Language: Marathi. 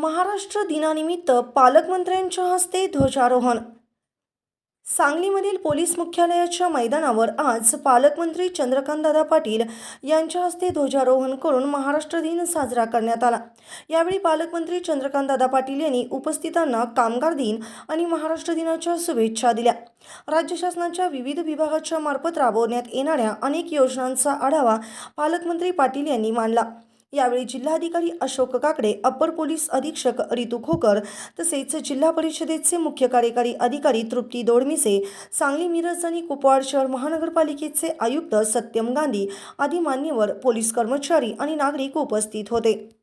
महाराष्ट्र दिनानिमित्त पालकमंत्र्यांच्या हस्ते ध्वजारोहण. सांगलीमधील पोलीस मुख्यालयाच्या मैदानावर आज पालकमंत्री चंद्रकांतदादा पाटील यांच्या हस्ते ध्वजारोहण करून महाराष्ट्र दिन साजरा करण्यात आला. यावेळी पालकमंत्री चंद्रकांतदादा पाटील यांनी उपस्थितांना कामगार दिन आणि महाराष्ट्र दिनाच्या शुभेच्छा दिल्या. राज्य शासनाच्या विविध विभागाच्या मार्फत राबवण्यात येणाऱ्या अनेक योजनांचा आढावा पालकमंत्री पाटील यांनी मांडला. यावेळी जिल्हाधिकारी अशोक काकडे अप्पर पोलीस अधीक्षक रितू खोकर तसेच जिल्हा परिषदेचे मुख्य कार्यकारी अधिकारी तृप्ती दोडमिसे सांगली मिरज आणि कुपवाड शहर महानगरपालिकेचे आयुक्त सत्यम गांधी आदी मान्यवर पोलीस कर्मचारी आणि नागरिक उपस्थित होते.